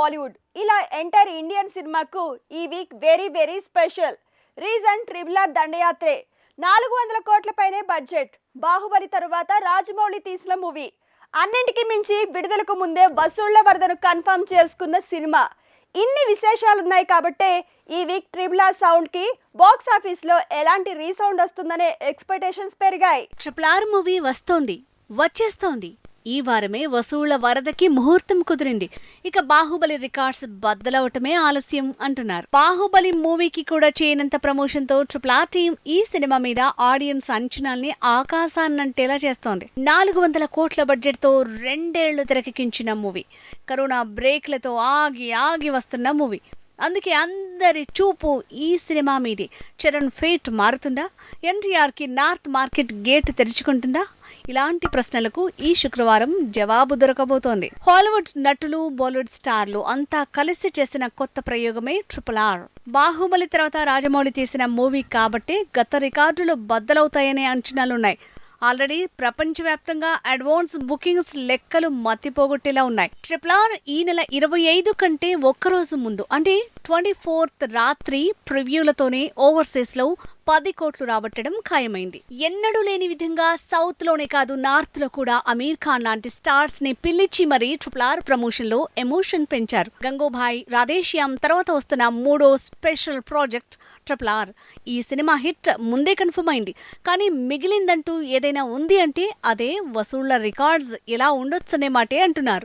బాలీవుడ్. ఇలా entire Indian సినిమాకు ఈ week very very special. Reason ట్రిబులర్ దండయాత్రే. నాలుగు వందల కోట్లపైనే బడ్జెట్. బాహుబలి తరువాత రాజమౌళి తీసిన మూవీ. అన్నింటికి మించి విడుదలకు ముందే వసూళ్ళ వరదను కన్ఫర్మ్ చేసుకున్న సినిమా. ఇన్ని విశేషాలున్నాయి కాబట్టే ఈ వీక్ ట్రిబుల్ ఆర్ సౌండ్కి బాక్స్ ఆఫీస్లో ఎలాంటి రీసౌండ్ వస్తుందనే ఎక్స్పెక్టేషన్స్ పెరిగాయి. ట్రిపుల్ ఆర్ మూవీ వస్తోంది. వచ్చేస్తోంది. ఈ వారమే వసూళ్ళ వరదకి ముహూర్తం కుదిరింది. ఇక బాహుబలి రికార్డ్స్ బద్దలవటమే ఆలస్యం అంటున్నారు. బాహుబలి మూవీకి కూడా చేయనంత ప్రమోషన్తో ట్రిపుల్ ఆర్ టీం ఈ సినిమా మీద ఆడియన్స్ అంచనాల్ని ఆకాశాన్నంటేలా చేస్తోంది. నాలుగు వందల కోట్ల బడ్జెట్తో రెండేళ్ళు తెరకెక్కించిన మూవీ. కరోనా బ్రేక్లతో ఆగి ఆగి వస్తున్న మూవీ. అందుకే అందరి చూపు ఈ సినిమా మీదే. చరణ్ ఫేట్ మారుతుందా? ఎన్టీఆర్కి నార్త్ మార్కెట్ గేట్ తెరుచుకుంటుందా? ఇలాంటి ప్రశ్నలకు ఈ శుక్రవారం జవాబు దొరకబోతోంది. హాలీవుడ్ నటులు బాలీవుడ్ స్టార్లు అంతా కలిసి చేసిన కొత్త ప్రయోగమే ట్రిపుల్ ఆర్. బాహుబలి తర్వాత రాజమౌళి చేసిన మూవీ కాబట్టి గత రికార్డులు బద్దలవుతాయనే అంచనాలున్నాయి. ఆల్రెడీ ప్రపంచవ్యాప్తంగా అడ్వాన్స్ బుకింగ్స్ లెక్కలు మతిపోగొట్టేలా ఉన్నాయి. ట్రిపుల్ ఆర్ ఈ నెల ఇరవై ఐదు కంటే ఒక్కరోజు ముందు అంటే ట్వంటీ ఫోర్త్ రాత్రి ప్రివ్యూలతోనే ఓవర్సీస్లో పది కోట్లు రాబట్టడం ఖాయమైంది. ఎన్నడూ లేని విధంగా సౌత్లోనే కాదు నార్త్లో కూడా అమీర్ ఖాన్ లాంటి స్టార్స్ని పిలిచి మరీ ట్రిపుల్ ఆర్ ప్రమోషన్లో ఎమోషన్ పెంచారు. గంగోభాయ్ రాధేశ్యామ్ తర్వాత వస్తున్న మూడో స్పెషల్ ప్రాజెక్ట్ ట్రిపుల్ ఆర్. ఈ సినిమా హిట్ ముందే కన్ఫర్మ్ అయింది. కానీ మిగిలిందంటూ ఏదైనా ఉంది అంటే అదే వసూళ్ళ రికార్డ్స్ ఎలా ఉండొచ్చనే మాటే అంటున్నారు.